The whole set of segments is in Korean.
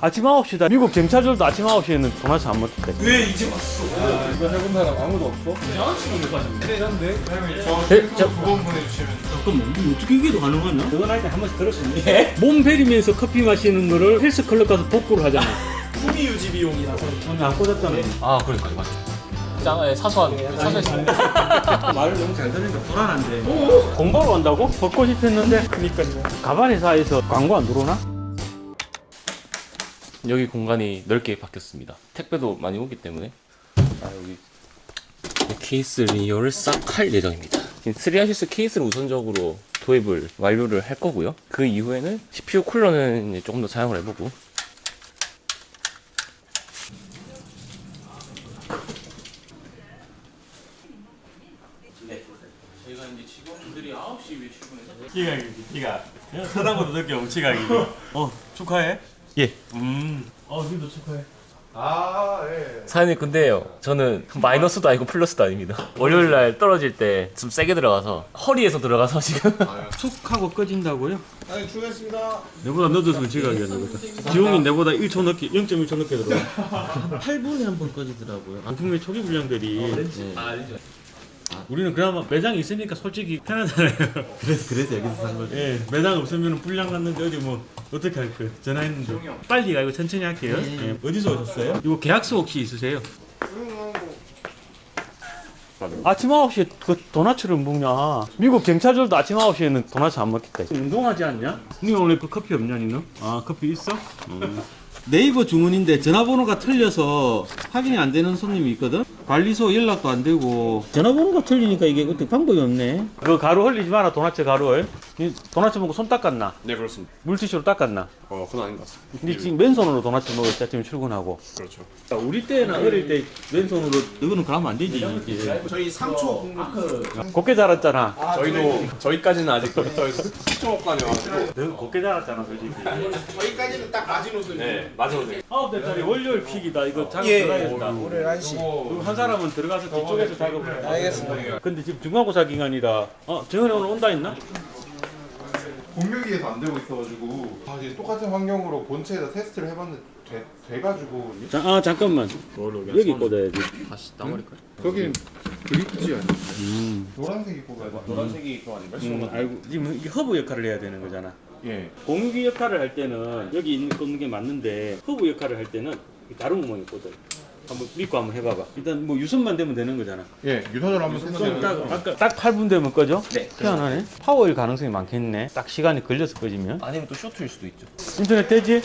아침 9시다. 미국 경찰들도 아침 9시에는 도넛 안 먹겠다. 왜 이제 왔어? 이거 해본 사람 아무도 없어? 양아치는 못 가지고. 대단데? 네, 저- 두번 보내주시면. 잠깐만, 이거 어떻게 이게 가능하냐? 그건 할때 한 번씩 들었었는데. 몸 베리면서 커피 마시는 거를 헬스클럽 가서 복구를 하잖아. 후기 유지 비용이라서. 오늘 안 꽂았잖아. 아 그러니까 맞죠. 짱 예, 사소한 사소한 말을 너무 잘 들으니까 불안한데. 공부하러 간다고? 벚꽃 입혔는데. 그니까요. 가발 회사에서 광고 안 들어오나? 여기 공간이 넓게 바뀌었습니다. 택배도 많이 오기 때문에 아 여기 케이스 리뉴얼을 싹 할 예정입니다. 지금 3아시스 케이스를 우선적으로 도입을 완료를 할 거고요. 그 이후에는 CPU 쿨러는 조금 더 사용을 해보고 네. 저희가 이제 직원들이 9시 출근해서 기각이지, 기각. 사당보다 늦게 오면 지각이지. 어, 축하해. 예. 음. 어, 니도 축하해. 아, 예. 사장님 근데요 저는 마이너스도 아니고 플러스도 아닙니다 월요일 날 떨어질 때 좀 세게 들어가서 허리에서 들어가서 지금 툭 하고 꺼진다고요? 아니, 출근했습니다. 내보다 늦어서 지각이야, 너보다. 지용이 내보다 1초 늦게, 0.1초 늦게 들어가. 8분에 한 번 꺼지더라고요. 부품의 초기 불량들이. 우리는 그나마 매장이 있으니까 솔직히 편하잖아요. 그래서, 그래서 여기서 산 거죠. 예, 매장 없으면 불량 났는데 어디 뭐, 어떻게 할 거예요? 전화했는데. 빨리 가고 천천히 할게요. 예. 어디서 오셨어요? 이거 계약서 혹시 있으세요? 아침 9시에 그 도넛을 먹냐? 미국 경찰들도 아침 9시에는 도넛 안 먹겠다. 운동하지 않냐? 니 원래 그 커피 없냐, 니는? 아, 커피 있어? 네이버 주문인데 전화번호가 틀려서 확인이 안 되는 손님이 있거든? 관리소 연락도 안 되고 전화번호가 틀리니까 이게 어떻게 방법이 없네 그 가루 흘리지 마라 가루를 니 도넛 먹고 손 닦았나? 네 그렇습니다. 물티슈로 닦았나? 어 그건 아닌 것 같습니다. 니 지금 맨손으로 도넛 먹었지 아침에 출근하고 그렇죠. 우리 때나 어릴 때 맨손으로 이거는 그러면 안 되지 이게. 저희 3초 곱게 자랐잖아 저희도 저희까지는 아직 저희서 10초까지 너 곱게 자랐잖아 솔직히 저희까지는 딱 마지노선. 네 맞아요. 아홉 대짜리 월요일 픽이다 이거 작업 예. 들어야 된다 올해 1시. 그리고 한 사람은 들어가서 뒤쪽에서 작업을 해. 알겠습니다. 근데 지금 중간고사 기간이라 어 정현이 오늘 온다 했나? 공유기에서 안 되고 있어가지고 아, 이제 똑같은 환경으로 본체에다 테스트를 해봤는데 돼, 돼가지고 자, 아 잠깐만 여기 꽂아야지 다시 따버릴까요? 거긴 않아요? 음, 노란색이 꽂아야 돼 노란색이 그거 아닌가요? 음 알고 지금 이게 허브 역할을 해야 되는 거잖아 예. 공유기 역할을 할 때는 여기 있는 꽂는 게 맞는데 허브 역할을 할 때는 이 다른 구멍에 꽂아요 한번 믿고 한번 해봐봐 일단 뭐 유선만 되면 되는 거잖아 예, 유선을 한번 좀 테스트 딱 아까 딱 8분 되면 꺼져? 네 희한하네 파워일 가능성이 많겠네 딱 시간이 걸려서 꺼지면 아니면 또 쇼트일 수도 있죠. 인터넷 되지?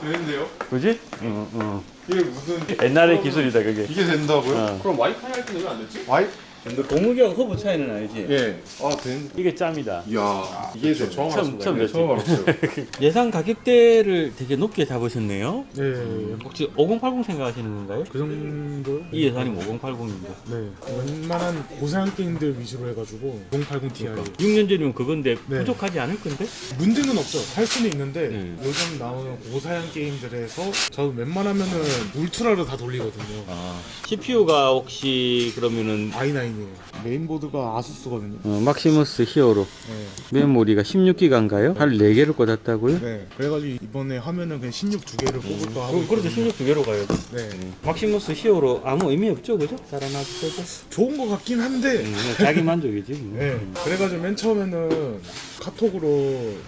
되는데요? 그지? 응, 응. 이게 무슨 옛날의 기술이다 그게 이게 된다고요? 어. 그럼 와이파이 할 때는 왜 안 됐지? 와이? 근데 공무기하고 허브 차이는 알지? 예. 아, 되는 이게 짬이다 이야, 이게 돼. 처음 처음, 알았습니다. 처음 알았어요. 예상 가격대를 되게 높게 잡으셨네요 네, 혹시 5080 생각하시는 건가요? 그 정도? 이 예산이 5080인데 네, 웬만한 고사양 게임들 위주로 해가지고 080 Ti 6년 전이면 그건데 네. 부족하지 않을 건데? 문제는 없죠. 할 수는 있는데 네. 요즘 나오는 고사양 게임들에서 저 웬만하면은 울트라로 다 돌리거든요. 아. CPU가 혹시 그러면은 i9이에 요. 메인보드가 아수스거든요. 어, 막시머스 히어로 네. 메모리가 16기가인가요? 할 4개를 꽂았다고요? 네. 그래가지고 이번에 하면은 그냥 16 두 개를 뽑을까 하고. 그럼 그렇죠 있거든요. 16 2개로 가야지 네. 막시머스 히어로 아무 의미 없죠 그죠? 달아놔도 좋은 거 같긴 한데. 음, 자기 만족이지 뭐. 네. 그래가지고 맨 처음에는 카톡으로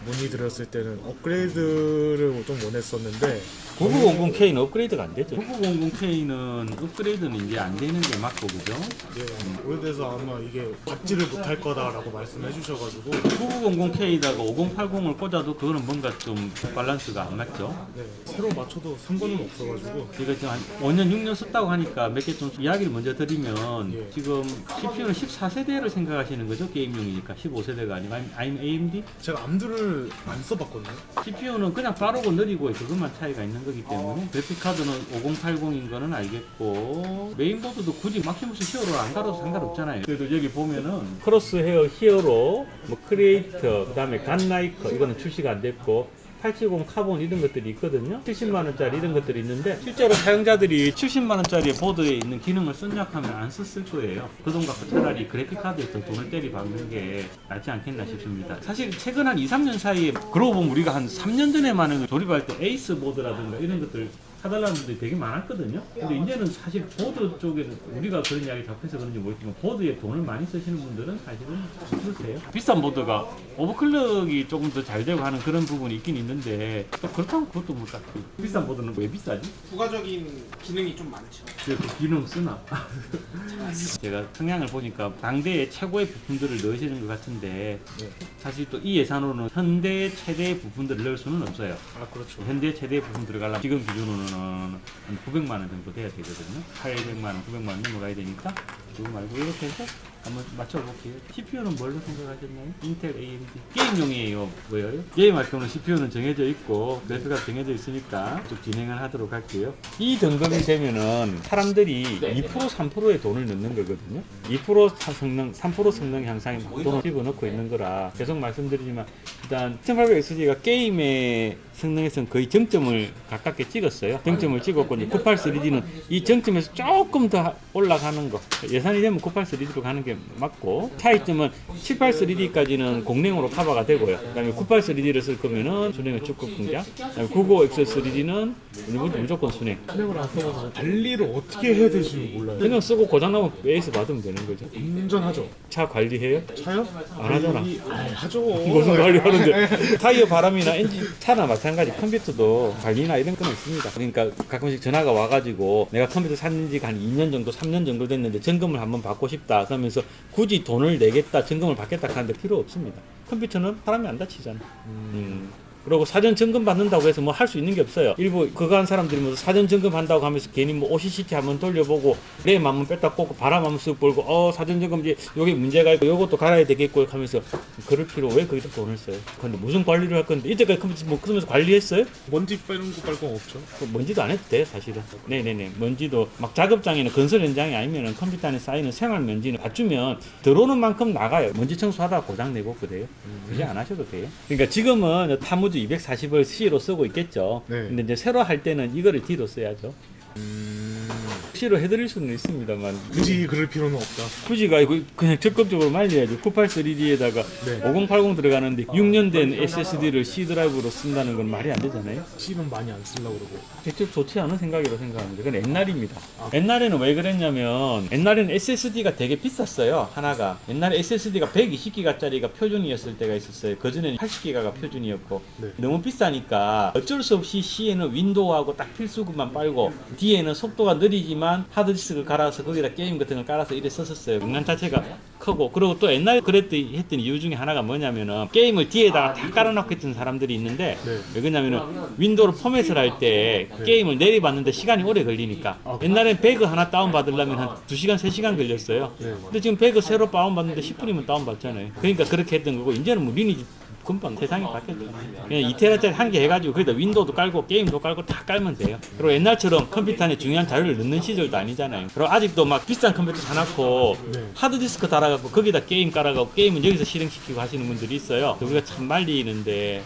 문의 드렸을 때는 업그레이드를 좀 원했었는데 9900K는 업그레이드가 안 되죠 9900K는 업그레이드는 이제 안 되는 게 맞고 그죠? 예, 오래돼서 아마 이게 받지를 못할 거다라고 말씀해 주셔가지고 9900K에다가 5080을 꽂아도 그거는 뭔가 좀 밸런스가 안 맞죠? 네, 새로 맞춰도 상관은 없어가지고 제가 지금 한 5년, 6년 썼다고 하니까 몇 개 좀 이야기를 먼저 드리면 예. 지금 CPU는 14세대를 생각하시는 거죠? 게임용이니까 15세대가 아니고 아니면- AMD? 제가 암들을 안 써봤거든요. CPU는 그냥 빠르고 느리고 그것만 차이가 있는 거기 때문에 그래픽카드는 5080인 거는 알겠고 메인보드도 굳이 막시무스 히어로를 안 갈아도 상관없잖아요 그래도 여기 보면은 크로스헤어 히어로 뭐 크리에이터 그 다음에 갓나이커 이거는 출시가 안 됐고 870 카본 이런 것들이 있거든요. 70만 원짜리 이런 것들이 있는데 실제로 사용자들이 70만 원짜리 보드에 있는 기능을 생략하면 안 썼을 거예요. 그 돈 갖고 차라리 그래픽 카드에 더 돈을 때리 박는 게 낫지 않겠나 싶습니다. 사실 최근 한 2, 3년 사이에 그러고 보면 우리가 한 3년 전에만 조립할 때 에이스 보드라든가 이런 것들 사달라는 분들이 되게 많았거든요. 근데 이제는 사실 보드 쪽에는 우리가 그런 이야기 접해서 그런지 모르지만 보드에 돈을 많이 쓰시는 분들은 사실은 없으세요. 비싼 보드가 오버클럭이 조금 더 잘 되고 하는 그런 부분이 있긴 있는데 또 그렇다고 그것도 뭐 딱히 비싼 보드는 왜 비싸지? 부가적인 기능이 좀 많죠. 그 기능 쓰나? 제가 성향을 보니까 당대의 최고의 부품들을 넣으시는 것 같은데 사실 또 이 예산으로는 현대 최대 부품들을 넣을 수는 없어요. 아 그렇죠. 현대 최대 부품 들어가려면 지금 기준으로는 한 900만 원 정도 돼야 되거든요. 800만 원, 900만 원 넘어가야 되니까 그거 말고 이렇게 해서 한번 맞춰볼게요. CPU는 뭘로 생각하셨나요? 인텔 AMD 게임용이에요. 뭐예요? 게임할 경우는 CPU는 정해져 있고 그래픽가 정해져 있으니까 쭉 진행을 하도록 할게요. 이 등급이 되면은 사람들이 2% 3%의 돈을 넣는 거거든요. 2% 성능, 3% 성능 향상에 막 돈을 집어넣고 있는 거라 계속 말씀드리지만 일단 1800XG가 게임의 성능에서는 거의 정점을 가깝게 찍었어요. 정점을 찍었고 이제 98 3D는 이 정점에서 조금 더 올라가는 거 예 산이 되면 98 3D로 가는 게 맞고 차이점은 78 3D까지는 공랭으로 커버가 되고요. 그다음에 98 3D를 쓸 거면은 순행은 축구 공작, 그다음에 99X 3D는 무조건 순행. 신형을 안 써봐서 관리를 어떻게 해야 될지 몰라요. 그냥 쓰고 고장 나면 베이스 받으면 되는 거죠. 운전하죠. 차 관리해요? 차요? 안 하잖아. 이- 아, 하죠. 무슨 관리하는데 타이어 바람이나 엔진 차나 마찬가지 컴퓨터도 관리나 이런 건 있습니다. 그러니까 가끔씩 전화가 와가지고 내가 컴퓨터 샀는지 한 2년 정도, 3년 정도 됐는데 점검을 한번 받고 싶다. 그러면서 굳이 돈을 내겠다, 점검을 받겠다 하는데 필요 없습니다. 컴퓨터는 사람이 안 다치잖아. 음. 그리고 사전 점검 받는다고 해서 뭐 할 수 있는 게 없어요. 일부 그거 한 사람들이 뭐 사전 점검 한다고 하면서 괜히 뭐 OCCT 한번 돌려보고 램 한번 뺐다 꽂고 바람 한번 쓱 불고 어 사전 점검 이제 여기 문제가 있고 요것도 갈아야 되겠고 하면서 그럴 필요 왜 거기다 돈을 써요? 근데 무슨 관리를 할 건데 이때까지 컴퓨터 뭐 그러면서 관리했어요? 먼지 빼는 거빨건 없죠. 그 먼지도 안 해도 돼 사실은 네네네 먼지도 막 작업장이나 건설 현장이 아니면은 컴퓨터 안에 쌓이는 생활 먼지는 받주면 들어오는 만큼 나가요 먼지 청소하다가 고장 내고 그래요 굳이 안 하셔도 돼요 그러니까 지금은 타무즈 240을 C로 쓰고 있겠죠. 네. 근데 이제 새로 할 때는 이거를 D로 써야죠 C로 해드릴 수는 있습니다만 굳이 그럴 필요는 없다. 굳이가 아니고 그냥 적극적으로 말려야죠 98 3D에다가 네. 5080 들어가는데 6년 된 SSD를 C 드라이브로 쓴다는 건 말이 안 되잖아요 C는 많이 안 쓰려고 그러고. 직접 좋지 않은 생각이라고 생각합니다. 그건 옛날입니다. 옛날에는 왜 그랬냐면 옛날에는 SSD가 되게 비쌌어요. 하나가. 옛날에 SSD가 120기가짜리가 표준이었을 때가 있었어요. 그전에는 80기가가 표준이었고 네. 너무 비싸니까 어쩔 수 없이 C에는 윈도우하고 딱 필수구만 빨고 D에는 속도가 느리지만 하드디스크 갈아서 거기다 게임 같은 걸 깔아서 이래 썼었어요. 공간 자체가 크고 그리고 또 옛날에 그랬더니 했던 이유 중에 하나가 뭐냐면은 게임을 D에다가 다 깔아놓고 있던 사람들이 있는데 네. 왜 그러냐면은 윈도우를 포맷을 할 때 게임을 내리봤는데 시간이 오래 걸리니까 옛날엔 배그 하나 다운받으려면 한 2시간 3시간 걸렸어요 네. 근데 지금 배그 새로 다운받는데 10분이면 다운받잖아요 그러니까 그렇게 했던 거고 이제는 뭐 리니지 금방 세상이 바뀌었죠 그냥 2테라짜리 한개 해가지고 거기다 윈도우도 깔고 게임도 깔고 다 깔면 돼요 그리고 옛날처럼 컴퓨터 안에 중요한 자료를 넣는 시절도 아니잖아요 그리고 아직도 막 비싼 컴퓨터 사놓고 네. 하드디스크 달아갖고 거기다 게임 깔아갖고 게임은 여기서 실행시키고 하시는 분들이 있어요. 우리가 참 말리는데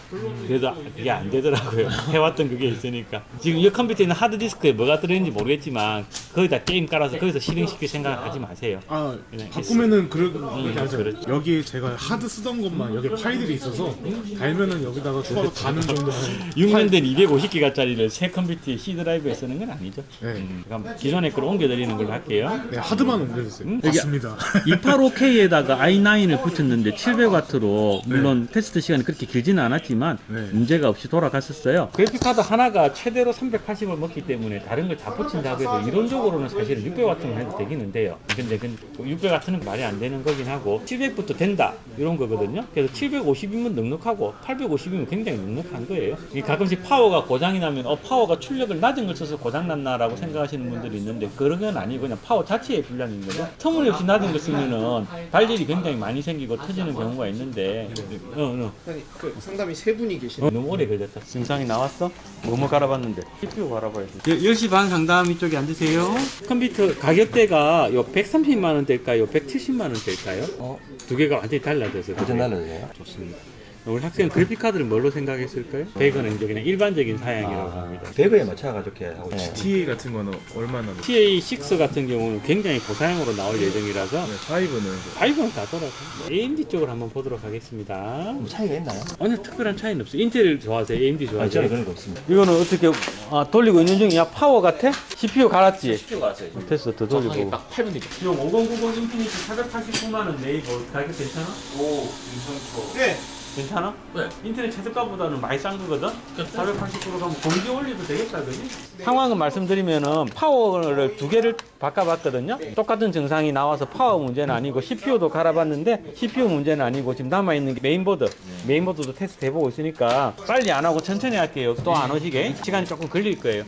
그래도 그게 안 되더라고요. 해왔던 그게 있으니까 지금 이 컴퓨터에 있는 하드디스크에 뭐가 들어있는지 모르겠지만 거기다 게임 깔아서 거기서 실행시킬 생각을 하지 마세요. 아 그냥 바꾸면은 그럴 음, 맞아요. 그렇죠. 여기 제가 하드 쓰던 것만 여기 파일들이 있어서 달면은 여기다가 추가로 다는 정도는 6년 된 250기가짜리를 새 컴퓨터에 C 드라이브에 쓰는 건 아니죠. 네. 음, 그럼 기존에 걸 옮겨드리는 걸로 할게요. 네, 하드만 옮겨주세요. 음? 맞습니다. 285K에다가 i9을 붙였는데 700W로 물론 테스트 시간이 그렇게 길지는 않았지만 네. 문제가 없이 돌아갔었어요. 그래픽 카드 하나가 최대로 380을 먹기 때문에 다른 걸 다 붙인다고 해도 이론적으로는 사실은 600W만 해도 되기는 돼요. 근데 600W는 말이 안 되는 거긴 하고 700부터 된다 이런 거거든요. 그래서 750이면 넉넉하고 850이면 굉장히 넉넉한 거예요. 이 가끔씩 파워가 고장이 나면 어 파워가 출력을 낮은 걸 써서 고장 났나라고 생각하시는 분들이 있는데 그런 건 아니고 그냥 파워 자체의 불량인 거죠. 터무니없이 낮은 걸 쓰면은 발열이 굉장히 많이 생기고 터지는 경우가 있는데 어, 어. 그 상담이 세 분이 계신 어, 너무 오래 걸렸다. 증상이 나왔어? 뭐뭐 갈아봤는데? CPU 갈아봐야지. 10시 반 상담 이쪽에 앉으세요. 컴퓨터 가격대가 요 130만 원대일까요? 170만 원대일까요? 두 개가 완전히 달라져서. 어떤 날은요? 좋습니다. 우리 학생 그래픽 카드를 뭘로 생각했을까요? 배그는 이제 그냥 일반적인 사양이라고 합니다. 배그에 맞춰가지고 이렇게 하고 있어요. TA 같은 거는 얼마나? TA6 같은 경우는 굉장히 고사양으로 나올 예정이라서 네, 5는 5는 다더라고 AMD 쪽으로 한번 보도록 하겠습니다. 뭐 차이가 있나요? 전혀 특별한 차이는 없어요. 인텔 좋아하세요? AMD 아, 좋아하세요? 저는 그런 거 없습니다. 이거는 어떻게 아, 돌리고 있는 중이야? 파워 같아? CPU 갈았지? CPU 갈았어요. 테스트 더 정확하게 돌리고. 딱 8분 뒤죠. 지금 5090 인피니티 489만 원 네이버 가격 괜찮아? 오 괜찮죠. 네. 괜찮아? 네. 인터넷 최저가보다는 많이 싼 거거든? 489로 가면 공기 올리도 되겠다, 그지? 상황은 말씀드리면은 파워를 두 개를 바꿔봤거든요? 똑같은 증상이 나와서 파워 문제는 아니고 CPU도 갈아봤는데 CPU 문제는 아니고 지금 남아있는 게 메인보드. 메인보드도 테스트 해보고 있으니까 빨리 안 하고 천천히 할게요. 또 안 오시게. 시간이 조금 걸릴 거예요.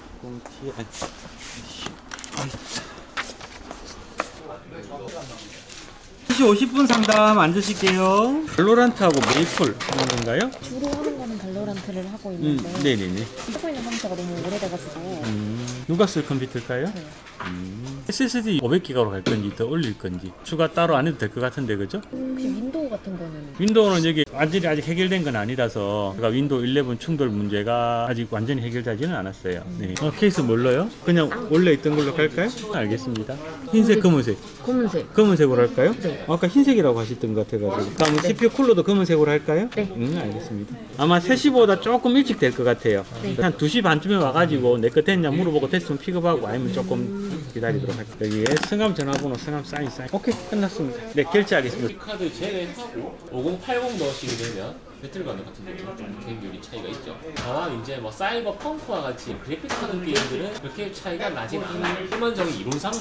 2시 50분 상담 앉으실게요. 발로란트하고 메이플 하는 건가요? 주로 하는 거는 발로란트를 하고 음, 있는데 네네네. 쓰고 있는 컴퓨터가 너무 오래돼가지고 음, 누가 쓸 컴퓨터일까요? 네. 음, SSD 500기가로 갈 건지 더 올릴 건지 추가 따로 안 해도 될 것 같은데 그죠? 혹시 윈도우 같은 거는 윈도우는 여기 완전히 아직 해결된 건 아니라서 그러니까 윈도우 11 충돌 문제가 아직 완전히 해결되지는 않았어요. 네. 어, 케이스 뭘로요? 그냥 원래 있던 걸로 갈까요? 알겠습니다. 흰색, 검은색. 검은색 검은색으로 할까요? 네. 아까 흰색이라고 하셨던 것 같아가지고. 다음 CPU 쿨러도 검은색으로 할까요? 네. 응, 알겠습니다. 아마 3시보다 조금 일찍 될 것 같아요. 네. 한 2시 반쯤에 와가지고 내 거 됐냐 물어보고 됐으면 픽업하고 아니면 조금 기다리도록 할게요. 여기에 성함 전화번호, 성함 사인 사인. 오케이, 끝났습니다. 네, 결제하겠습니다. 카드 제외하고 5080 넣으시게 되면 배틀그라운드 같은 경우는 좀 개인율이 차이가 있죠. 다만 이제 뭐 사이버 펑크와 같이 그래픽 카드 게임들은 그렇게 차이가 나진 않아요. 일반적인 이론상은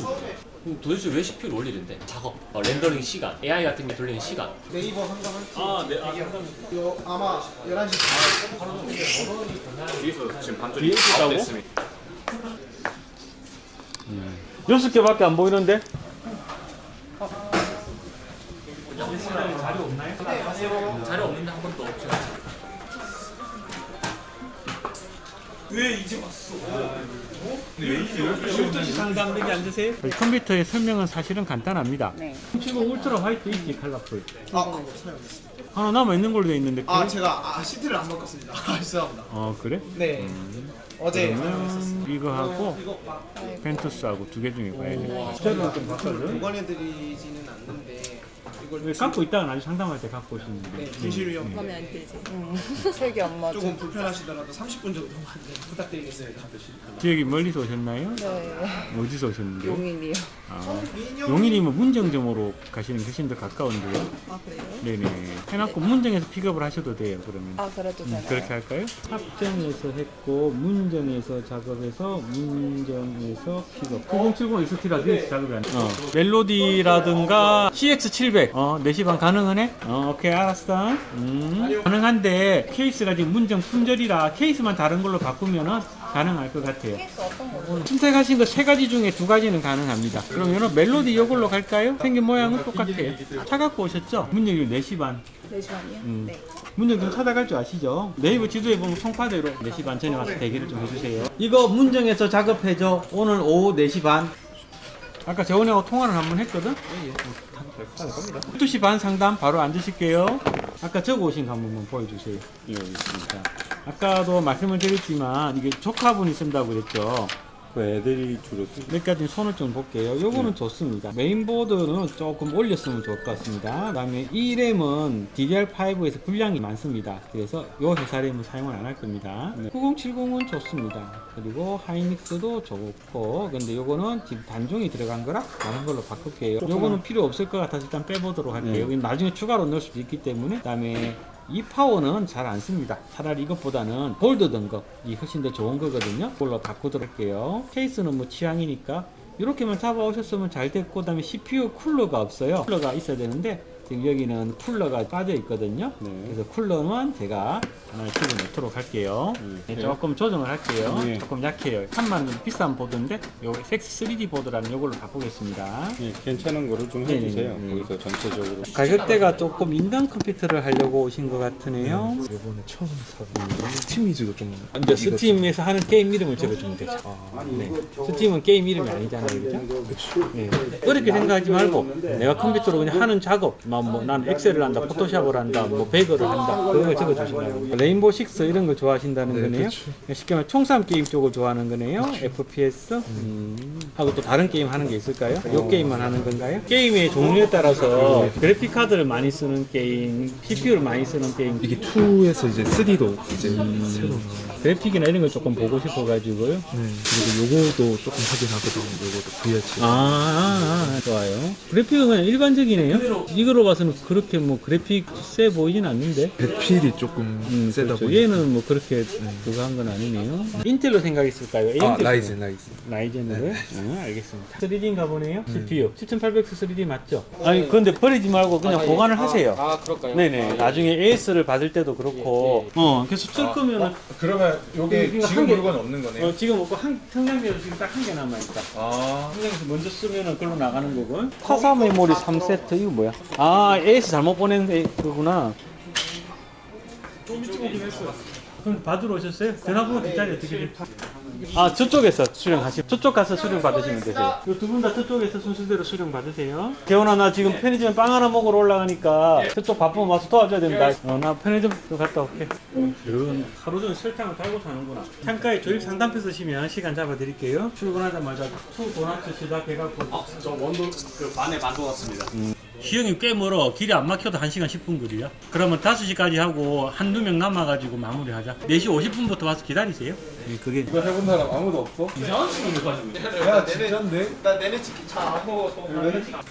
그럼 도대체 왜 CPU를 올리는데? 작업, 어, 렌더링 시간, AI 같은 게 돌리는 시간. 네이버 때 아, 네, 아, 이거 아마 11시 뒤에서 지금 반절이 뒤에 있다고? 됐습니다. 여섯 개밖에 안 보이는데? 자료 없는데 한 번도 없죠. 상담되게 앉으세요. 컴퓨터의 설명은 사실은 간단합니다. 네. 지금 울트라 화이트 있지, 컬러풀. 아 사용했습니다 하나 남아 있는 걸로 돼 있는데. 아 그래? 제가 아 시트를 안 바꿨습니다 아 죄송합니다 어, 그래? 네 어제 사용했었습니다 그러면 이거 하고 이거 펜투스하고 두 개 중에 봐야 돼. 저는 좀 바꿔줘. 보관해드리지는 않는데 이걸 갖고 있다가 나중에 상담할 때 갖고 오시면 네, 돼요. 분실 위험 마음에 안 들지 색이 안 맞아 조금 불편하시더라도 30분 정도만 네, 부탁드리겠습니다 지역이 멀리서 오셨나요? 네 어디서 오셨는데요? 용인이요 아, 용인이면 문정점으로 가시는 게 훨씬 더 가까운데요. 아 그래요? 네네. 해놨고 문정에서 픽업을 하셔도 돼요. 그러면. 아 그래도 음, 되나요? 그렇게 할까요? 합정에서 했고 문정에서 작업해서 문정에서 픽업 9070 XT라 뒤에서 작업이 안 돼. 어. 멜로디라든가 CX700 어 4시 반 가능하네? 어 오케이 알았어 음. 가능한데 케이스가 지금 문정 품절이라 케이스만 다른 걸로 바꾸면은 가능할 것 같아요 케이스 어떤 거? 선택하신 거 세 가지 중에 두 가지는 가능합니다 그러면은 멜로디 이걸로 갈까요? 생긴 모양은 똑같아요 차 갖고 오셨죠? 문정이 4시 반 4시간이요? 음. 네 문정 좀 찾아갈 줄 아시죠? 네이버 지도에 보면 송파대로 4시 반 전에 와서 대기를 좀 해주세요. 이거 문정에서 작업해줘. 오늘 오후 4시 반. 아까 재원이하고 통화를 한 번 했거든? 12시 반 상담 바로 앉으실게요. 아까 적어 오신 거 한 번만 보여주세요. 예, 여기 있습니다. 아까도 말씀을 드렸지만 이게 조카분이 쓴다고 그랬죠? 그 애들이 주로 몇 가지 손을 좀 볼게요. 요거는 좋습니다. 메인보드는 조금 올렸으면 좋을 것 같습니다. 그 다음에 이 램은 DDR5에서 분량이 많습니다. 그래서 요 회사 램은 사용을 안 할 겁니다. 9070은 좋습니다. 그리고 하이닉스도 좋고 근데 요거는 지금 단종이 들어간 거라 다른 걸로 바꿀게요. 요거는 필요 없을 것 같아서 일단 빼보도록 할게요. 여기 나중에 추가로 넣을 수도 있기 때문에 그 다음에 이 파워는 잘 안 씁니다. 차라리 이것보다는 볼드 등급이 훨씬 더 좋은 거거든요. 그걸로 바꾸도록 할게요. 케이스는 뭐 취향이니까 이렇게만 잡아오셨으면 잘 됐고 그 다음에 CPU 쿨러가 없어요. 쿨러가 있어야 되는데 지금 여기는 쿨러가 빠져 있거든요. 그래서 쿨러는 제가 하나 집어 넣도록 할게요. 네, 조금 조정을 할게요. 조금 약해요. 3만 원 비싼 보드인데 요 섹스 3D 보드라는 요걸로 바꾸겠습니다. 예, 괜찮은 거를 좀 네, 해주세요. 네, 네. 거기서 전체적으로. 가격대가 조금 인간 컴퓨터를 하려고 오신 것 같으네요. 이번에 처음 사본 스팀이즈도 좀 이제 스팀에서 하는 게임 이름을 적어주면 되죠. 네. 스팀은 게임 이름이 아니잖아요, 그죠? 네. 어렵게 생각하지 말고 내가 컴퓨터로 그냥 하는 작업 뭐난 엑셀을 한다, 포토샵을 한다, 뭐 베이거를 한다 그런 걸 적어주신다고. 레인보우 식스 이런 걸 좋아하신다는 거네요. 쉽게 말해 총싸움 게임 쪽을 좋아하는 거네요. FPS 음. 하고 또 다른 게임 하는 게 있을까요? 요 게임만 하는 건가요? 게임의 종류에 따라서 그래픽 카드를 많이 쓰는 게임, CPU를 많이 쓰는 게임 이게 2에서 이제 3도 이제 새로 그래픽이나 이런 걸 조금 보고 싶어가지고요. 네. 그리고 요거도 조금 하긴 하거든요. 요거도 VRC. 아, 아, 아, 좋아요. 그래픽은 그냥 일반적이네요. 이거로 봐서는 그렇게 뭐 그래픽 세 보이진 않는데. 배필이 조금 음, 세다 그렇죠. 보니까. 얘는 뭐 그렇게 그거 한 건 아니네요. 인텔로 생각했을까요? 아, AMD? 라이젠, 라이젠. 라이젠으로? 응, 알겠습니다. 3D인가 보네요. CPU. 7800 3D 맞죠? 아니, 근데 버리지 말고 그냥 보관을 하세요. 아 그럴까요? 네네. 나중에 AS를 받을 때도 그렇고. 어, 그래서 쓸 거면은 그러면 요게 이거 지금 한 개- 물건 없는 거네요? 어, 지금 없고 한 평량비로 지금 딱 한 개 남아 있다. 아 평량에서 먼저 쓰면은 그걸로 나가는 거고. 카사 메모리 3세트 이거 뭐야? 아 AS 잘못 보낸 애- 그거구나. 좀 일찍 오긴 했어요. 그럼 받으러 오셨어요? 전화번호 뒷자리 어떻게 돼? 아 저쪽에서 수령 하시고 저쪽 가서 수령 받으시면 되세요. 두분 다 저쪽에서 순서대로 수령 받으세요. 재원아 나 지금 편의점에 빵 하나 먹으러 올라가니까 저쪽 바쁘면 와서 도와줘야 된다. 어, 나 편의점 좀 갔다 올게. 이런 하루 종일 설탕을 달고 사는구나. 창가에 조립 상담표 쓰시면 시간 잡아드릴게요. 출근하자마자 투 도나츠 시작해갖고 저 원도 그 반에 반도 왔습니다. 시흥이 꽤 멀어. 길이 안 막혀도 1시간 10분 거리야. 그러면 5시까지 하고 한두 명 남아가지고 마무리하자. 4시 50분부터 와서 기다리세요. 네, 그게. 이거 해본 사람 아무도 없어? 이상한 친구를 가지고. 야 진짠데? 나 내내 치킨 잘안 먹어.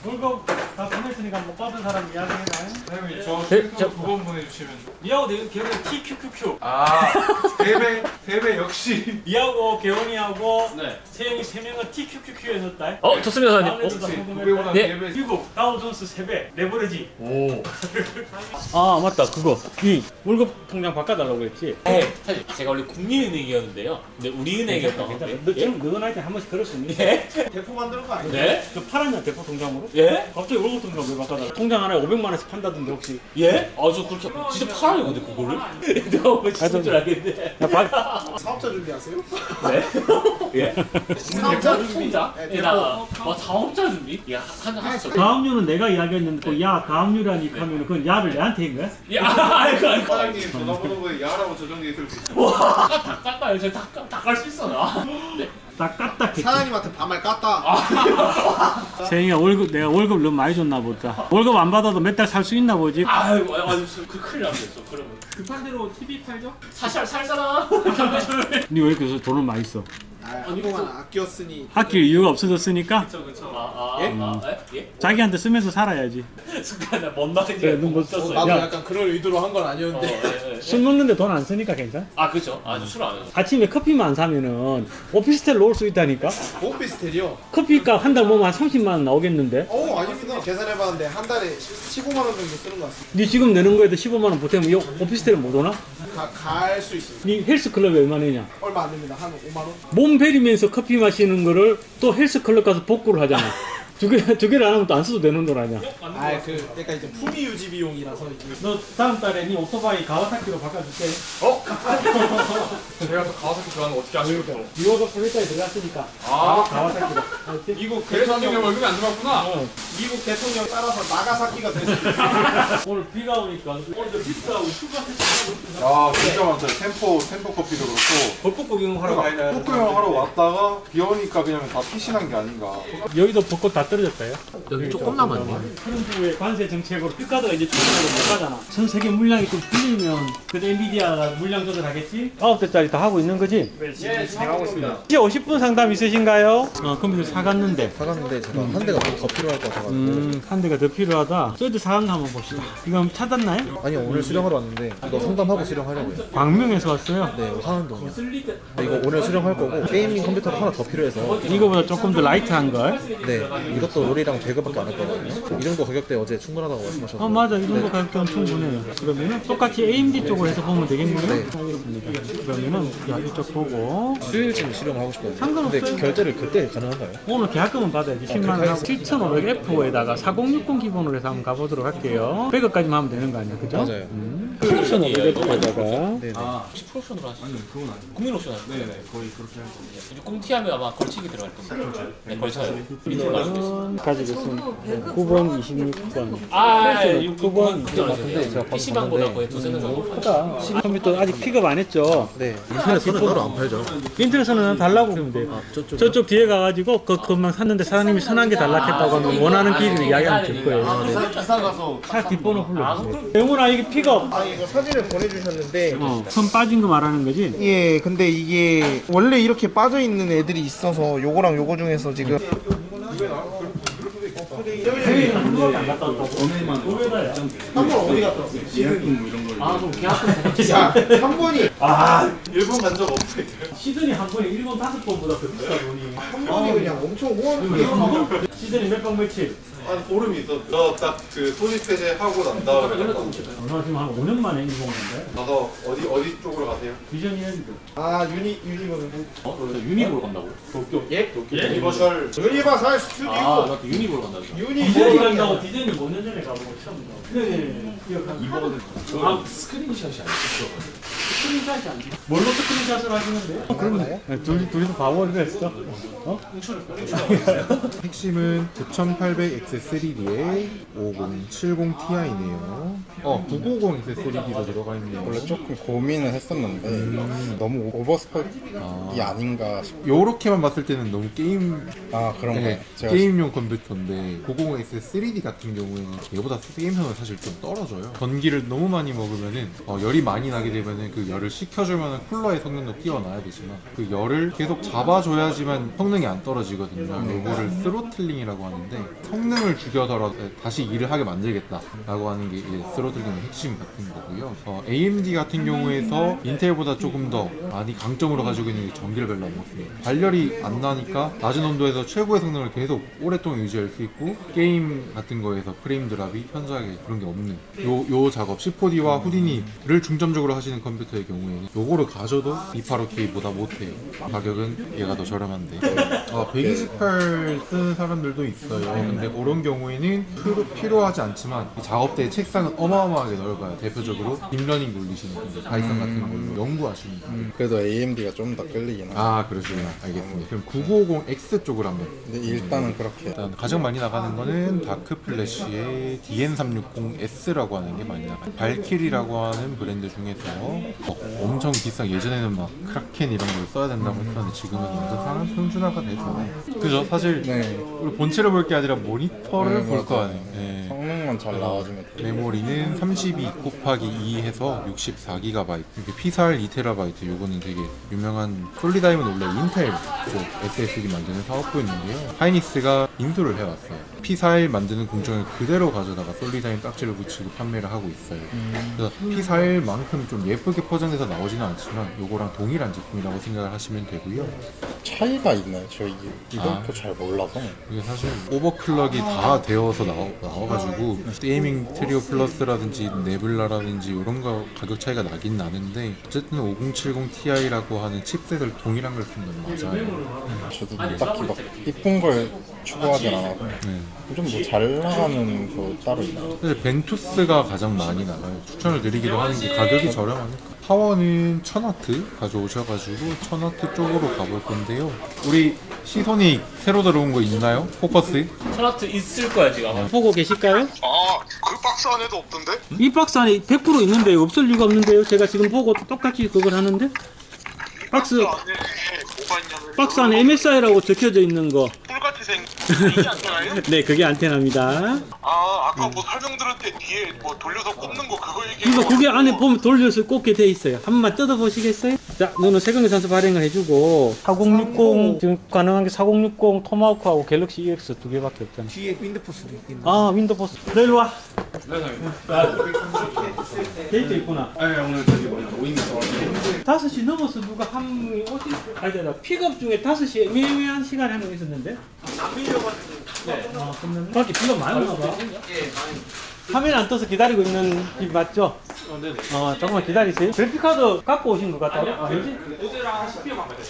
물건 다 보냈으니까 못 받은 사람 이야기해라. 사장님 저 네, 두번 보내주시면 니하고 내가 개원이 TQQQ. 아 세배 세배 역시 니하고 개원이하고 네. 세영이 세 명은 TQQQ에 넣었다. 어 좋습니다 사장님. 배보다 네. 네 배. 그리고 다우 존스 3배 레버리지 아 맞다 그거 이 월급 통장 바꿔달라고 그랬지 네, 사실 제가 원래 국민은행이었는데요 근데 우리은행이었던 것 같아요 너 지금 너한테 한 번씩 그럴 수 있니? 예? 대포 만드는 거 아니야? 네? 너 팔았냐 대포 통장으로? 예? 갑자기 월급 통장 왜 바꿔달라 통장 하나에 500만 원씩 판다던데 혹시 예? 아저 그렇게 진짜 팔아요 근데 그거를? 내가 뭐 진짜 줄 알겠는데 야, 바, 사업자 준비하세요? 네? 예? 사업자 준비. 네, 예, 나, 와 사업자 준비? 야, 한, 한, 한, 다음류는 내가 이야기했는데 또야 다음류라니 하면 그건 야를 내한테 한 거야? 야, 아이고, 아이고. 사장님 전화번호에 야라고 저장돼 있을 수 있어. 와, 다 깎아요. 제가 다, 깎- 다깔 수 있어, 나. 네. 딱 까딱했지 사장님한테 반말 깠다. 세영이가 월급 내가 월급 너무 많이 줬나 보다 월급 안 받아도 몇 달 살 수 있나 보지 아이고, 아이고, 그 큰일 났어, 그러면. 급한 대로 TV 팔죠? 사실 살 사람. 니 왜 이렇게 돈을 많이 써? 아, 한동안 아꼈으니. 아낄 이유가 없어졌으니까 그쵸, 그쵸. 아, 아, 예? 아, 예? 예? 자기한테 쓰면서 살아야지 순간에 뭔 말인지 눈못못 쳤어요. 나도 야. 약간 그럴 의도로 한건 어, 아니었는데. 예, 예. 술 먹는데 돈 안 쓰니까 괜찮아 아, 그쵸. 아, 저술안 해요. 아침에 커피만 안 사면은 오피스텔 놓을 수 있다니까 오피스텔이요? 커피값 한달 모으면 한 30만 원 나오겠는데 어 아닙니다. 계산해봤는데 한 달에 15만 원 정도 쓰는 것 같습니다. 니 지금 내는 거에도 15만 원 보태면 이 오피스텔 못 오나? 갈 수 있습니다. 니 헬스클럽에 얼마 내냐 얼마 안 됩니다. 한 5만 원? 몸 베리면서 커피 마시는 거를 또 헬스클럽 가서 복구를 하잖아 두, 개, 두 개를 안 하면 또 안 써도 되는 돈 아니야 아, 그, 그러니까 이제 품위 유지 비용이라서 이제. 너 다음 달에 니 오토바이 가와사키로 바꿔줄게 제가 또 가와사키 좋아하는 거 어떻게 아시겠어? 니 월급 프로젝트에 들어갔으니까 아 가와사키로 알았지? 미국 대통령 월급이 안 들어갔구나. 어. 미국 대통령 따라서 나가사키가 됐습니다. 오늘 비가 오니까 오늘 비싸고 휴가 아 진짜 많다. 템포 템포 커피도 그렇고. 벚꽃 구경하러 가야 포크형 하러 왔다가 비 오니까 그냥 다 피신한 게 아닌가. 여기도 벚꽃 다 떨어졌다요? 여기 조금 남았네. 트럼프의 관세 정책으로 필가드가 이제 중국으로 못 가잖아. 전 세계 물량이 좀 풀리면 그래도 엔비디아가 물량 조절하겠지? 아홉 대짜리 다 하고 있는 거지? 예, 지금 하고 있습니다. 이제 50분 상담 있으신가요? 어, 컴퓨터 사갔는데. 사갔는데 제가 한 대가 더 필요할 것 같아가지고 음, 한 대가 더 필요하다. 저희도 사간 거 한번 봅시다. 이거 찾았나요? 아니 오늘 수령하러 왔는데 이거 상담하고 수령하려고요 광명에서 왔어요. 네 하는동이요 이거 오늘 수령할 거고 게이밍 컴퓨터가 하나 더 필요해서 이거보다 조금 더 라이트한 걸. 네 이 것도 롤이랑 배그밖에 안할 거거든요 이 정도 가격대 어제 충분하다고 말씀하셔서 어, 맞아. 이 정도 가격대는 충분해요. 그러면은 똑같이 AMD 쪽으로 해서 보면 되겠네요. 네. 그러면은 야, 이쪽 보고 수요일쯤 수령하고 싶거든요 상관없어요. 근데 결제를 그때 가능한가요? 오늘 계약금은 받아야지 10만 원 하고 7,500F에다가 4060 기본으로 해서 한번 가보도록 할게요. 100억까지만 하면 되는 거 아니야, 그죠? 맞아요. 음. 아 혹시 프로션으로 하시죠? 아니 그건 아니고 국민 옵션 하시죠? 네네 거의 그렇게 하죠 이제 꿈티하면 아마 걸치기 들어갈 겁니다 네 걸쳐요 밑으로 가시겠습니다 가지겠습니다. 9번, 26번. 아, 프로션은 9번 그거 같은데 제가 PC방보다 거의 두세 배 정도 크다. 컴퓨터 아직 픽업 안 했죠? 네. 인터넷으로 안 팔죠. 인터넷에서는 달라고 그러면 돼요. 저쪽, 뒤에 가가지고 그 금방 샀는데 사장님이 선한 게 달라했다고 하면 원하는 길을 이야기하면 될 거예요. 네. 기사 가서 차 뒷번호 불러주세요. 영훈아 이게 픽업. 아 이거 사진을 보내주셨는데 어, 손 빠진 거 말하는 거지? 예 근데 이게 원래 이렇게 빠져 있는 애들이 있어서 요거랑 요거 중에서 지금 한 번 어디 갔다 왔어요? 아, 그럼 계약금 야 한 번이 일본 간 적 없어요. 시즌이 한 번에 일본 다섯 번보다 더 비싸 돈이. 한 번이 그냥 엄청 호황 시즌이 몇번 며칠? 한 보름이 있었어. 저딱그 소집 해제 하고 난 다음에 나 지금 한 5년 만에 일본 간데. 가서 어디 어디 쪽으로 가세요? 비전 이랜드. 아 유니 유니버는 어? 저 유니 보러 간다고? 도쿄 예? 도쿄 유니버셜 유니버설 스튜디오 아 나도 유니 보러 간다고 유니 디즈니 간다고 디즈니 5년 전에 가보고 처음 가. 네네. 기억합니다. 아 스크린샷이 아니죠 스크린샷이 아니지. 뭘로 스크린샷을 하시는데? 그런가요? 둘이 둘이서 바보를 했어. 어? 핵심은 9800X3D에 5070 Ti네요. 어, 950X3D도 들어가 있네요. 원래 조금 고민을 했었는데 너무 오버스펙이 아. 닌가 싶... 요렇게만 봤을 때는 너무 게임 아 그런. 네, 제가 게임용 컴퓨터인데 950X 3D 같은 경우에는 얘보다 게임성은 사실 좀 떨어져요. 전기를 너무 많이 먹으면은 어, 열이 많이 나게 되면은 그 열을 식혀주면은 쿨러의 성능도 끼워놔야 되지만 그 열을 계속 잡아줘야지만 성능이 안 떨어지거든요. 요거를 스로틀링이라고 하는데 성능을 죽여더라도 다시 일을 하게 만들겠다라고 하는 게 스로틀링의 핵심 같은 거고요. 어, AMD 같은 경우에서 인텔보다 조금 더 많이 강점으로 가지고 있는 게 전기를 별로 안 먹습니다. 발열이 안 나니까 낮은 온도에서 최고의 성능을 계속 오랫동안 유지할 수 있고 게임 같은 거에서 프레임 드랍이 현저하게 그런 게 없는 요, 요 작업 C4D와 후디니를 중점적으로 하시는 컴퓨터 의 경우에는 요거를 가져도 285K보다 못해요. 가격은 얘가 더 저렴한데 아, 128 쓰는 사람들도 있어요. 근데 그런 경우에는 필요, 필요하지 않지만 이 작업대 책상은 어마어마하게 넓어요. 대표적으로 딥러닝 돌리시는 분들, 파이썬 같은 걸로 연구하시는 분들. 그래도 AMD가 좀 더 끌리긴 하죠. 아 그러시구나 알겠습니다 그럼 950X 쪽으로 한번 근데 일단은 그렇게 일단 가장 많이 나가는 거는 다크 플래시의 DN360S라고 하는 게 많이 나가요 발키리라고 하는 브랜드 중에서 어, 엄청 비싼 예전에는 막 크라켄 이런 걸 써야 된다고 했었는데 지금은 완전 상한 평준화가 돼서 그죠 사실 네. 우리 본체를 볼 게 아니라 모니터를 네, 볼 거 맞아요. 아니에요 네. 성능만 잘 나와주면 돼. 메모리는 32 곱하기 2 해서 64GB 이렇게 P4를 2TB 요거는 되게 유명한 솔리다임은 원래 인텔 쪽 SSD 만드는 사업부였는데요 하이닉스가 인수를 해왔어요 P41 만드는 공정을 그대로 가져다가 솔리다임 딱지를 붙이고 판매를 하고 있어요 그래서 P41만큼 좀 예쁘게 포장돼서 나오지는 않지만 요거랑 동일한 제품이라고 생각을 하시면 되고요 차이가 있나요? 저 이게 이건 아. 또잘 몰라서 이게 사실 오버클럭이 다 되어서 나와, 나와가지고 게이밍 트리오 플러스라든지 네블라라든지 이런 거 가격 차이가 나긴 나는데 어쨌든 5070 Ti라고 하는 칩셋을 동일한 걸 쓰는 건 맞아요. 저도 딱히 막 이쁜 걸 추구하진 않아서 네. 좀뭐잘 나가는 거 따로 있나요? 사실 벤투스가 가장 많이 나가요. 추천을 드리기도 하는 게 가격이 저렴하니까. 파워는 1000W 가져오셔가지고 1000W 쪽으로 가볼 건데요. 우리 시선이 새로 들어온 거 있나요? 포커스? 차라트 있을 거야 지금 아마 보고 계실까요? 아, 그 박스 안에도 없던데? 이 박스 안에 100% 있는데요. 없을 리가 없는데요. 제가 지금 보고 똑같이 그걸 하는데 박스 안에 뭐가 있냐면 박스 안에 MSI라고 적혀져 있는 거. 뿔같 이 안테나예요? 네, 그게 안테나입니다. 아, 아까 뭐 설명 들을 때 뒤에 뭐 돌려서 꼽는 거 그거 얘기해. 그러니까 그게 안에 보면 돌려서 꽂게 돼 있어요. 한 번만 뜯어 보시겠어요? 자, 너는 세경기 선수 발행을 해주고 4060 지금 가능한 게 4060 토마호크하고 갤럭시 EX 두 개밖에 없잖아. 뒤에 윈드포스도 있긴 아, 윈도포스. 너 일로 와. 데이트 있구나. 네 오늘 저기 뭐냐 오인이 있어가지고 5시 넘어서 누가 한 명이 오실 아니다 픽업 중에 5시에 애매한 시간에 한 명 있었는데 안 밀려가지고 네. 아, 그러면 밖에 비가 많이 오나 봐 화면 안 떠서 기다리고 있는 집 맞죠? 어, 조금만 기다리세요. 그래픽카드 갖고 오신 것 같아요. 아니지?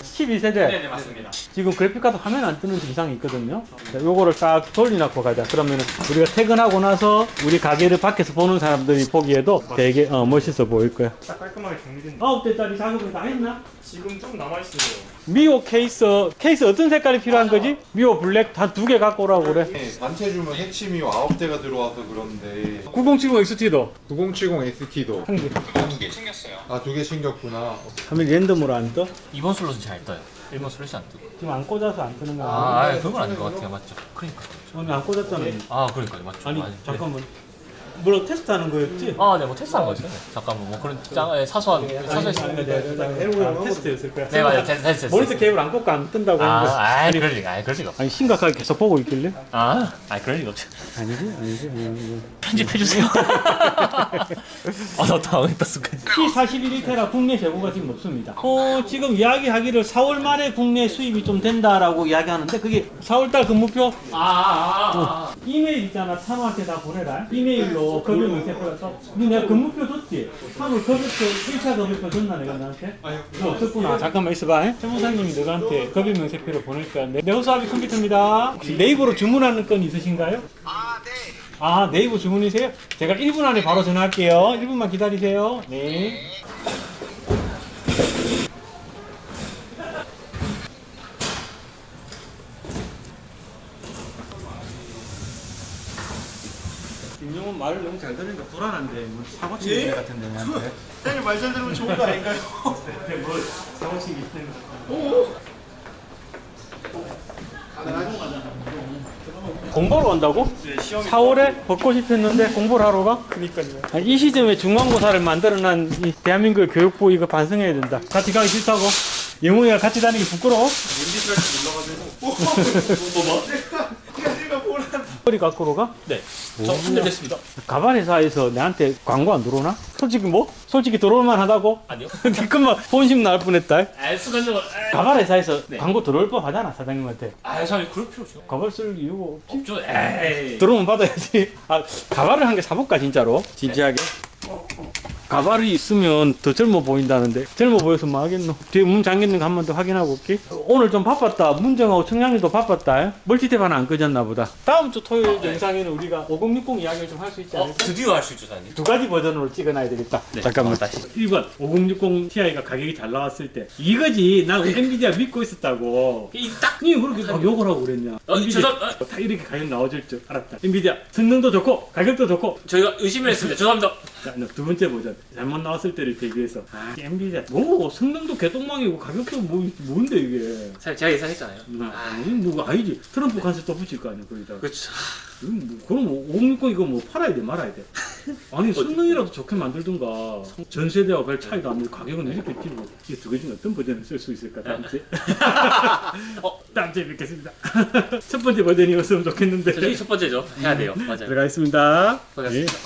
12세대. 네네 맞습니다. 지금 그래픽카드 화면 안 뜨는 증상이 있거든요. 자, 요거를 딱 돌려놓고 가자. 그러면 우리가 퇴근하고 나서 우리 가게를 밖에서 보는 사람들이 보기에도 되게 어, 멋있어 보일 거야. 딱 깔끔하게 정리된. 아홉 대짜리 작업을 다 했나? 지금 좀 남아 있어요. 미오 케이스 케이스 어떤 색깔이 필요한 거지? 미오 블랙 한두개 갖고 오라고 그래. 네, 단체 주문 핵심이 9대가 들어와서 그런데 9070 XT도 9070 ST도 한 개. 두개 챙겼어요. 아 두 개 챙겼구나 화면 랜덤으로 안 떠? 이번 슬롯은 잘 떠요. 1번 슬롯이 안 뜨고. 지금 안 꽂아서 안 뜨는 거야. 아, 아니, 그건 아닌 것 같아요. 맞죠? 그러니까. 오늘 안 꽂았잖아. 아, 그러니까요. 맞죠. 아니 네. 잠깐만. 뭐 테스트하는 거였지? 아, 네, 뭐 테스트한 거죠. 네. 잠깐만, 뭐 그런 짱, 예, 사소한, 사소한. 아, 테스트였을 거야. 네, 맞아요. 테스트, 테스트. 모니터 케이블 안 꽂고 안 뜬다고 하는 거. 아, 아이, 그럴 리가, 아이, 그럴 리가 없어. 아니 심각하게 계속 보고 있길래? 아, 아이, 그럴 리가 없죠. 아니지 아니지. 아니지. 편집해 주세요. 아, 나 당황했다, 순간. P41테라 국내 재고가 지금 없습니다. 어, 지금 이야기하기를 4월 말에 국내 수입이 좀 된다라고 이야기하는데 그게 4월 달 근무표 아, 아, 아. 이메일 있잖아 찬우한테 다 보내라 이메일로 급여 명세표가 써 근데 내가 근무표 줬지? 찬우 급여표 1차 급여표 줬나 내가 나한테? 그거 없었구나. 잠깐만 있어봐. 세무사님이 너한테 급여 명세표를 보낼 거야 네- 네오사비 컴퓨터입니다. 혹시 네이버로 주문하는 건 있으신가요? 아 네이버 주문이세요? 제가 1분 안에 바로 전화할게요. 1분만 기다리세요. 네 김용은 말을 너무 잘 들으니까 불안한데 뭐 사고 치기 같은데 내한테 형님 말 잘 들으면 좋은 거 아닌가요? 뭐 사고 치기 있는 거 공부하러 간다고? 4월에 벚꽃이 폈는데 공부를 하러 가? 그니까요. 이 시점에 중간고사를 만들어난 이 대한민국의 교육부 이거 반성해야 된다. 같이 가기 싫다고? 영웅이가 같이 다니기 부끄러워? 머리 갖고 가? 네. 저 흔들렸습니다. 가발 회사에서 내한테 광고 안 들어오나? 솔직히 뭐? 솔직히 들어올만 하다고? 아니요. 그만 본심 날 뻔했다. 아, 순간적으로. 가발 회사에서 네. 광고 들어올 법 하잖아 사장님한테. 아, 사실 그럴 필요 없죠. 가발 쓸 이유가 없지. 없죠. 에이. 들어오면 받아야지. 아 가발을 한 개 사볼까 진짜로? 진지하게. 가발이 있으면 더 젊어 보인다는데 젊어 보여서 뭐 하겠노? 뒤에 문 잠겼는 거한번 더 확인하고 올게. 오늘 좀 바빴다. 문정하고 청량이도 바빴다. 멀티탭 하나 안 끄졌나 보다. 다음 주 토요일 영상에는 우리가 5060 이야기를 좀 할 수 있지 어, 않을까? 드디어 할 수 있죠, 사장님. 두 가지 버전으로 찍어놔야 되겠다. 네, 잠깐만. 다시. 1번 5060 Ti가 가격이 잘 나왔을 때 이거지 나 엔비디아 믿고 있었다고 이 딱. 니 그렇게 막 욕을 하고 그랬냐 어, 엔비디아 죄송- 어. 다 이렇게 가격 나와줄 줄 알았다 엔비디아 성능도 좋고 가격도 좋고 저희가 의심을 했습니다. 죄송합니다. 자, 나두 번째 버전 잘못 나왔을 때를 대비해서. 아 엔비디아. 뭐 성능도 개똥망이고 가격도 뭐 뭔데 이게? 사장님, 제가 예상했잖아요. 아니 뭐 아니지. 트럼프 간세 또 붙일 거 아니야 거기다가. 그렇죠. 음, 뭐, 그럼 5060 이거 뭐 팔아야 돼 말아야 돼? 아니 성능이라도 좋게 만들든가. 전 세대와 별 차이도 안 나고 가격은 이렇게 뛰고. 이게 두 개 중에 어떤 버전을 쓸 수 있을까 다음 주에 어, 다음 주에 뵙겠습니다. 첫 번째 버전이었으면 좋겠는데. 저희 첫 번째죠. 해야 돼요. 맞아요. 들어가겠습니다. 고맙습니다. 예.